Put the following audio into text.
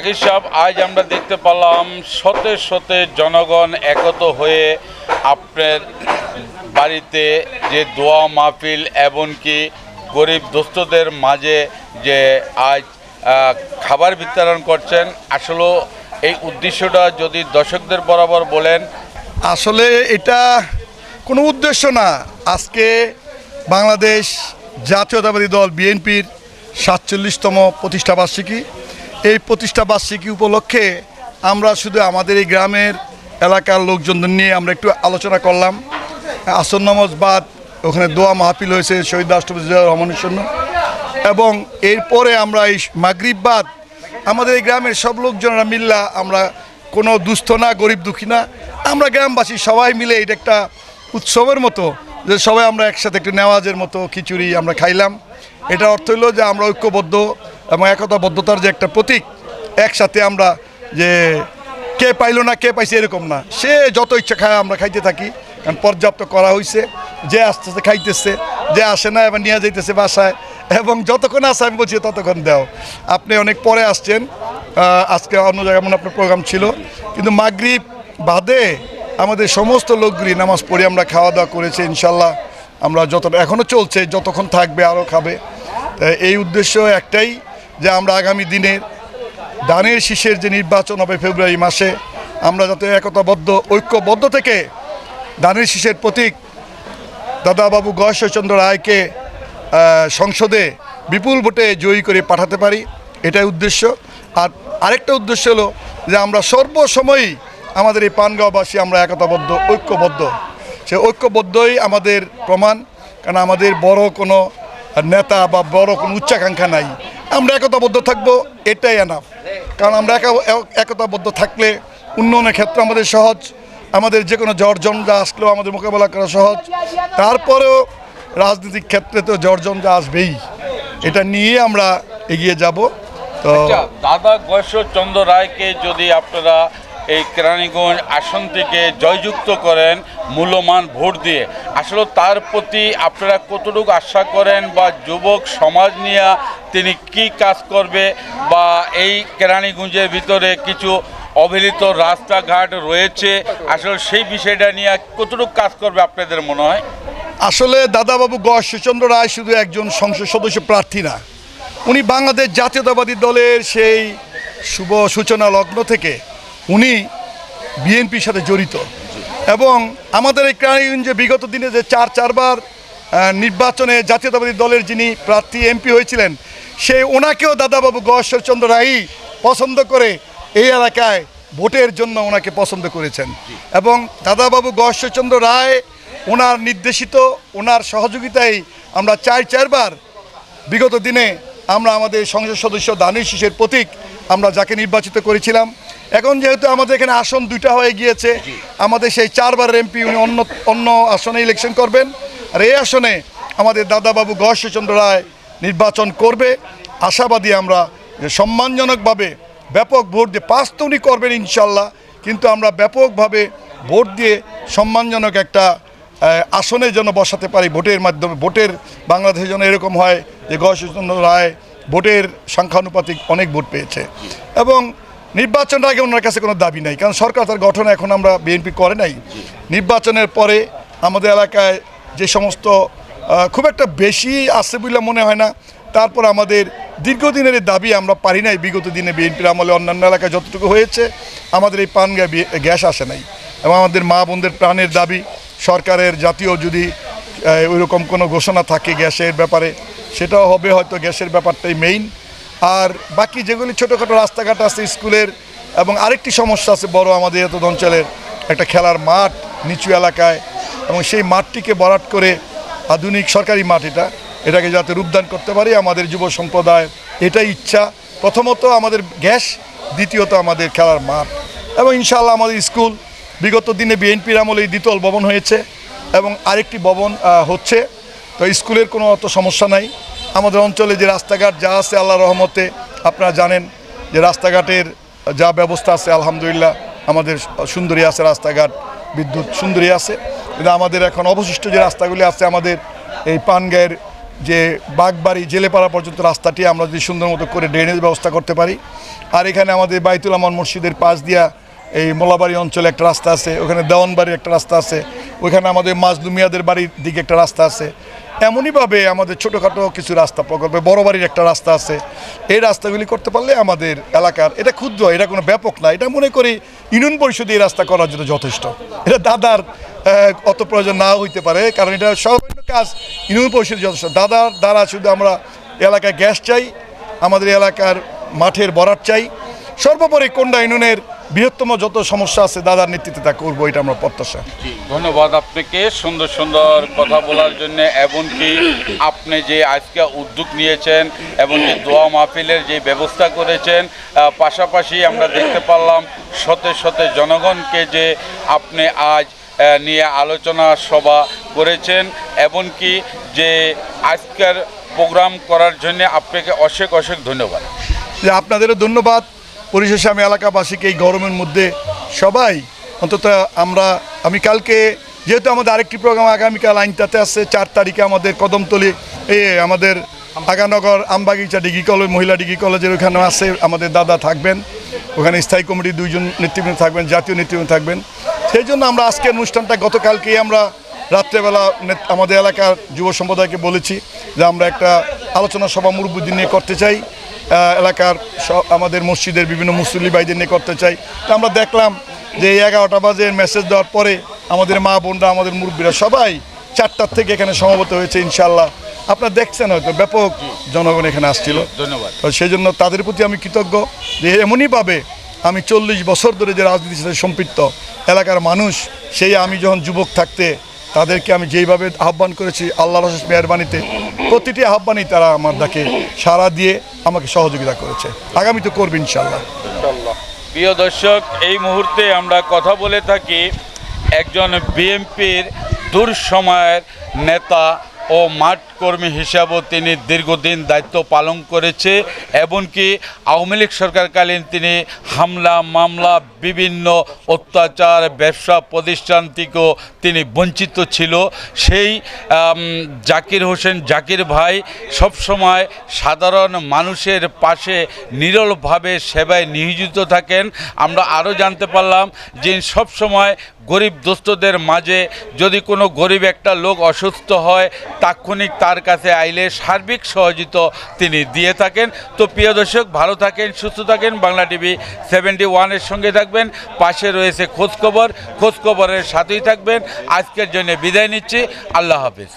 জাকির সাহেব আজ আমরা দেখতে পেলাম শতে শতে জনগণ একত হয়ে আপনার বাড়িতে যে দোয়া মাহফিল এমনকি গরিব দোস্তদের মাঝে যে আজ খাবার বিতরণ করছেন, আসলে এই উদ্দেশ্যটা যদি দর্শকদের বরাবর বলেন। আসলে এটা কোনো উদ্দেশ্য না। আজকে বাংলাদেশ জাতীয়তাবাদী দল বিএনপির সাতচল্লিশতম প্রতিষ্ঠাবার্ষিকী। এই প্রতিষ্ঠাবার্ষিকী উপলক্ষে আমরা শুধু আমাদের এই গ্রামের এলাকার লোকজনদের নিয়ে আমরা একটু আলোচনা করলাম। আসন্ন বাদ ওখানে দোয়া মাহফিল হয়েছে শহীদ রাষ্ট্রপতি জিয়াউর রহমানের জন্য। এবং এরপরে আমরা এই মাগরিব বাদ আমাদের এই গ্রামের সব লোকজনরা মিল্লা আমরা কোনো দুস্থ না, গরিব দুঃখী না। আমরা গ্রামবাসী সবাই মিলে এটা একটা উৎসবের মতো যে সবাই আমরা একসাথে একটু নেওয়াজের মতো খিচুড়ি আমরা খাইলাম। এটা অর্থ হলো যে আমরা ঐক্যবদ্ধ এবং একতাবদ্ধতার যে একটা প্রতীক, একসাথে আমরা যে কে পাইলো না, কে পাইছে এরকম না। সে যত ইচ্ছা খায় আমরা খাইতে থাকি। কারণ পর্যাপ্ত করা হয়েছে যে আসতেছে খাইতেছে, যে আসে না, এবার নিয়ে যাইতেছে বাসায়, এবং যতক্ষণ আসে আমি বলছি ততক্ষণ দাও। আপনি অনেক পরে আসছেন আজকে অন্য জায়গায় মনে আপনার প্রোগ্রাম ছিল। কিন্তু মাগরিব বাদে আমাদের সমস্ত লোকগুলি নামাজ পড়ে আমরা খাওয়া দাওয়া করেছি ইনশাল্লাহ আমরা যত এখনও চলছে, যতক্ষণ থাকবে আরও খাবে। এই উদ্দেশ্য একটাই যে আমরা আগামী দিনের দানের শীষের যে নির্বাচন হবে ফেব্রুয়ারি মাসে, আমরা যাতে একতাবদ্ধ, ঐক্যবদ্ধ থেকে দানের শীষের প্রতীক দাদাবাবু গয়েশ্বরচন্দ্র রায়কে সংসদে বিপুল ভোটে জয়ী করে পাঠাতে পারি, এটাই উদ্দেশ্য। আর আরেকটা উদ্দেশ্য হলো যে আমরা সর্বসময়ই আমাদের এই পানগাঁওবাসী আমরা একতাবদ্ধ, ঐক্যবদ্ধ। সে ঐক্যবদ্ধই আমাদের প্রমাণ, কারণ আমাদের বড় কোনো নেতা বা বড় কোনো উচ্চাকাঙ্ক্ষা নাই। আমরা একতাবদ্ধ থাকব, এটাই এনাফ কারণ আমরা একা- একতাবদ্ধ থাকলে উন্নয়নের ক্ষেত্রে আমাদের সহজ, আমাদের যে কোনো জর্জনটা আসলেও আমাদের মোকাবেলা করা সহজ। তারপরেও রাজনৈতিক ক্ষেত্রে তো জর্জনটা আসবেই, এটা নিয়ে আমরা এগিয়ে যাব। তো আচ্ছা দাদা গয়েশ্বরচন্দ্র রায়কে যদি আপনারা এই কেরানীগঞ্জ আসন থেকে জয়যুক্ত করেন মূল্যমান ভোট দিয়ে, আসলে তার প্রতি আপনারা কতটুকু আশা করেন বা যুবক সমাজ নিয়ে তিনি কি কাজ করবে বা এই কেরানীগঞ্জের ভিতরে কিছু অবহেলিত রাস্তাঘাট রয়েছে? আসলে সেই বিষয়টা নিয়ে কতটুকু কাজ করবে আপনাদের মনে হয়? আসলে দাদাবাবু গড় গশ্বরচন্দ্র রায় শুধু একজন সংসদ সদস্য প্রার্থী না, উনি বাংলাদেশ জাতীয়তাবাদী দলের সেই শুভ সূচনা লগ্ন থেকে উনি বিএনপির সাথে জড়িত। এবং আমাদের এই ক্রাণীগঞ্জে বিগত দিনে যে চার, চারবার নির্বাচনে জাতীয়তাবাদী দলের যিনি প্রার্থী এমপি হয়েছিলেন সেই ওনাকেও দাদাবাবু গশ্বরচন্দ্র রায়ই পছন্দ করে এই এলাকায় ভোটের জন্য ওনাকে পছন্দ করেছেন। এবং দাদাবাবু গশ্বরচন্দ্র রায় ওনার নির্দেশিত ওনার সহযোগিতায় আমরা চার চারবার বিগত দিনে আমরা আমাদের সংসদ সদস্য দানির শীষের প্রতীক আমরা যাকে নির্বাচিত করেছিলাম। এখন যেহেতু আমাদের এখানে আসন দুইটা হয়ে গিয়েছে আমাদের সেই চারবার এমপি উনি অন্য অন্য আসনে ইলেকশন করবেন। আর এই আসনে আমাদের দাদাবাবু গহর্ষচন্দ্র রায় নির্বাচন করবে। আশাবাদী আমরা সম্মানজনকভাবে ব্যাপক ভোট দিয়ে পাস তো উনি করবেন ইনশাল্লাহ। কিন্তু আমরা ব্যাপকভাবে ভোট দিয়ে সম্মানজনক একটা আসনে যেন বসাতে পারি ভোটের মাধ্যমে, ভোটের বাংলাদেশে যেন এরকম হয় যে গয়েশ্বরচন্দ্র রায় ভোটের সংখ্যানুপাতিক অনেক ভোট পেয়েছে। এবং নির্বাচনের আগে ওনার কাছে কোনো দাবি নাই, কারণ সরকার তার গঠন এখন আমরা বিএনপি করে নাই। নির্বাচনের পরে আমাদের এলাকায় যে সমস্ত খুব একটা বেশি আছে বলে মনে হয় না। তারপর আমাদের দীর্ঘদিনের দাবি আমরা পারি নাই। বিগত দিনে বিএনপির আমলে অন্যান্য এলাকায় যতটুকু হয়েছে, আমাদের এই পান গ্যাস আসে নাই। এবং আমাদের মা বোনদের প্রাণের দাবি, সরকারের জাতীয় যদি ওই রকম কোনো ঘোষণা থাকে গ্যাসের ব্যাপারে, সেটাও হবে, হয়তো গ্যাসের ব্যাপারটাই মেইন আর বাকি যেগুলি ছোটোখাটো রাস্তাঘাট আছে স্কুলের, এবং আরেকটি সমস্যা আছে বড় আমাদের এত অঞ্চলের একটা খেলার মাঠ নিচু এলাকায় এবং সেই মাঠটিকে বরাট করে আধুনিক সরকারি মাঠ এটা। এটাকে যাতে রূপদান করতে পারি, আমাদের যুব সম্প্রদায় এটাই ইচ্ছা। প্রথমত আমাদের গ্যাস, দ্বিতীয়ত আমাদের খেলার মাঠ। এবং ইনশাআল্লাহ আমাদের স্কুল, বিগত দিনে বিএনপির আমলে এই দ্বিতল ভবন হয়েছে এবং আরেকটি ভবন হচ্ছে। তো স্কুলের কোনো অত সমস্যা নাই। আমাদের অঞ্চলে যে রাস্তাঘাট যা আছে আল্লাহ রহমতে, আপনারা জানেন যে রাস্তাঘাটের যা ব্যবস্থা আছে, আলহামদুলিল্লাহ, আমাদের সুন্দরী আছে রাস্তাঘাট। বিদ্যুৎ সুন্দরী আছে। এটা আমাদের এখন অবশিষ্ট যে রাস্তাগুলি আছে, আমাদের এই পানগাঁয়ের যে বাগবাড়ি জেলেপাড়া পর্যন্ত রাস্তাটি আমরা যদি সুন্দর মতো করে ড্রেনেজ ব্যবস্থা করতে পারি। আর এখানে আমাদের বাইতুল আমান মসজিদের পাশ দিয়া এই মোলাবাড়ি অঞ্চলে একটা রাস্তা আছে, ওখানে দেওয়ানবাড়ির একটা রাস্তা আছে ওইখানে আমাদের মাজলুমিয়াদের বাড়ির দিকে একটা রাস্তা আছে। এমনইভাবে আমাদের ছোটোখাটো কিছু রাস্তা প্রকল্পে, বড় বাড়ির একটা রাস্তা আছে। এই রাস্তাগুলি করতে পারলে আমাদের এলাকার, এটা ক্ষুদ্র, এটা কোনো ব্যাপক না, এটা মনে করি ইউনিয়ন পরিষদে এই রাস্তা করার জন্য যথেষ্ট। এটা দাদার অত প্রয়োজন না হইতে পারে, কারণ এটা সর্বান্য কাজ ইউনিয়ন পরিষদে যথেষ্ট। দাদার দ্বারা শুধু আমরা এলাকায় গ্যাস চাই, আমাদের এলাকার মাঠের বরাট চাই, সর্বোপরি কোন্ডা ইউনিয়নের বৃহত্তম যত সমস্যা আছে দাদার নেতৃত্বে তা করব এটা আমরা প্রত্যাশা। ধন্যবাদ আপনাকে। সুন্দর সুন্দর কথা বলার জন্য এমনকি আপনি যে আজকে উদ্যোগ নিয়েছেন এবং যে দোয়া মাহফিলের যে ব্যবস্থা করেছেন পাশাপাশি আমরা দেখতে পারলাম শতে শতে জনগণকে যে আপনি আজ নিয়ে আলোচনা সভা করেছেন এমনকি যে আজকের প্রোগ্রাম করার জন্য আপনাকে অশেষ অশেষ ধন্যবাদ। আপনাদেরও ধন্যবাদ পরিশেষে আমি এলাকাবাসীকে এই গরমের মধ্যে সবাই অন্তত আমরা, আমি কালকে, যেহেতু আমাদের আরেকটি প্রোগ্রাম আগামীকাল, আইনটাতে আছে, চার তারিখে আমাদের কদমতলি, এ, আমাদের আগানগর আমবাগিচা ডিগ্রি কলেজ, মহিলা ডিগ্রি কলেজের ওখানে আছে, আমাদের দাদা থাকবেন। ওখানে স্থায়ী কমিটির দুইজন নেতৃবৃন্দ থাকবেন, জাতীয় নেতৃবৃন্দ থাকবেন। সেই জন্য আমরা আজকের অনুষ্ঠানটা গতকালকেই আমরা রাত্রেবেলা আমাদের এলাকার যুব সম্প্রদায়কে বলেছি যে আমরা একটা আলোচনা সভা মুরব্বুদ্দিন নিয়ে করতে চাই। এলাকার সব আমাদের মসজিদের বিভিন্ন মুসল্লি ভাইদের নিয়ে করতে চাই। তা আমরা দেখলাম যে এই এগারোটা বাজে মেসেজ দেওয়ার পরে আমাদের মা বোনরা আমাদের মুরব্বীরা সবাই চারটার থেকে এখানে সমাবেত হয়েছে ইনশাল্লাহ আপনারা দেখছেন হয়তো ব্যাপক জনগণ এখানে আসছিল। ধন্যবাদ। সেই জন্য তাদের প্রতি আমি কৃতজ্ঞ যে এমনইভাবে আমি চল্লিশ বছর ধরে যে রাজনীতির সাথে সম্পৃক্ত এলাকার মানুষ সেই আমি যখন যুবক থাকতে তাদেরকে আমি যেইভাবে আহ্বান করেছি আল্লাহ রসেস মেহরবানিতে প্রতিটি আহ্বানই তারা আমার ডাকে সাড়া দিয়ে আমাকে সহযোগিতা করেছে। আগামী তো করবে ইনশাল্লাহ প্রিয় দর্শক, এই মুহূর্তে আমরা কথা বলে থাকি একজন বিএমপির দূর সময়ের নেতা ও মাঠ কর্মী হিসাবেও তিনি দীর্ঘদিন দায়িত্ব পালন করেছে, এমনকি আওয়ামী লীগ সরকারকালীন তিনি হামলা, মামলা, বিভিন্ন অত্যাচার, ব্যবসা প্রতিষ্ঠান থেকেও তিনি বঞ্চিত ছিল। সেই জাকির হোসেন জাকির ভাই সবসময় সাধারণ মানুষের পাশে নিরলভাবে সেবায় নিয়োজিত থাকেন। আমরা আরও জানতে পারলাম যে সবসময় গরিব দোস্তদের মাঝে যদি কোনো গরিব একটা লোক অসুস্থ হয়, তাৎক্ষণিক তার কাছে আইলে সার্বিক সহযোগিতা তিনি দিয়ে থাকেন। তো প্রিয় দর্শক, ভালো থাকেন, সুস্থ থাকেন। বাংলা টিভি সেভেন্টি ওয়ানের সঙ্গে থাকবেন। পাশে রয়েছে খোঁজখবর খোঁজখবরের সাথেই থাকবেন। আজকের জন্য বিদায় নিচ্ছি। আল্লাহ হাফিজ।